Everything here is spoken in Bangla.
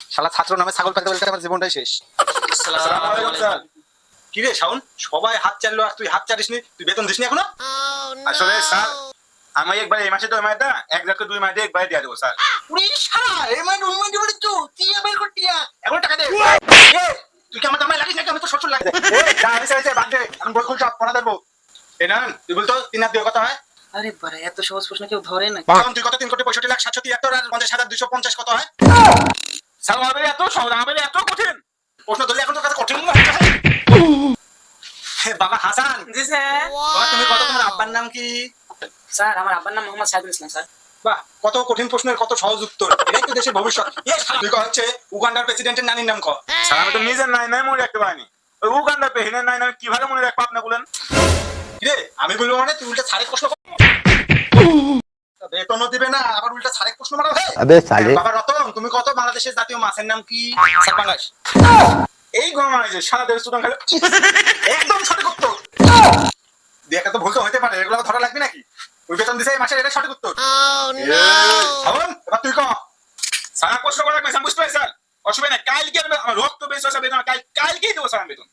শালা ছাত্র নামে ছাগল পালতে পালতে আমার জীবনটাই শেষ। আসসালামু আলাইকুম স্যার। কি রে শাওন? সবাই হাত চাললো আর তুই হাত চালিসনি? তুই বেতন দিসনি এখনও? আসলে স্যার আমি একবার এই মাসে তো এই মাসটা এক লাখ দুই মাসে একবারে দিয়ে দেবো স্যার। উড়ি শালা এই মানে ওই মানে বলে তো টিয়া বের কর টিয়া এখন টাকা দে। তুই কি আমার জামাই লাগিস নাকি? আমি তো শ্বশুর লাগে এ যা হয়েছে হয়েছে বাদ দে আমি বই খুলছি পড়া দেবো এ না তুই বলতো তিন হাত দিয়ে কত হয়? আরে বাড়া এত সহজ প্রশ্ন কেউ ধরে না তখন তুই কত তিন কোটি পঁয়ষট্টি লাখ সাতশো তিয়াত্তর আর পঞ্চাশ হাজার দুশো পঞ্চাশ কত হয়? স্যার এত আমাদের এত কঠিন। প্রশ্ন ধরলে এখন তো কাছে কঠিন বাবা হাসান। জি স্যার। তুমি কত তোমার আব্বার নাম কি? স্যার আমার আব্বার নাম মোহাম্মদ সাইদুল ইসলাম স্যার। বাহ কত কঠিন প্রশ্নের কত সহজ উত্তর। এটাই তো দেশের ভবিষ্যৎ। তুই হচ্ছে উগান্ডার প্রেসিডেন্টের নানির নাম স্যার আমি তো নিজের নাই নাই মনে রাখতে পারিনি। উগান্ডার নাই কীভাবে মনে রাখব আপনি বলেন? রে আমি বলব মানে তুই উল্টা সাড়ে প্রশ্ন বেতনও দিবে না আবার উল্টা সাড়ে প্রশ্ন মারা ভাই বাবা তুমি কত বাংলাদেশের জাতীয় মাছের নাম কি? বাংলাদেশ। এই গরম আছে সারা দেশ খালি একদম সঠিক উত্তর। একটা তো ভুল তো হতে পারে এগুলো ধরা লাগবে নাকি? ওই বেতন দিছে এই মাসের এটা সঠিক উত্তর। শাওন, এবার তুই কহ সারা প্রশ্ন করা লাগবে বুঝতে পারি স্যার অসুবিধা নেই কালকে রক্ত বেশি বেতন কাল কালকেই দেবো স্যার বেতন।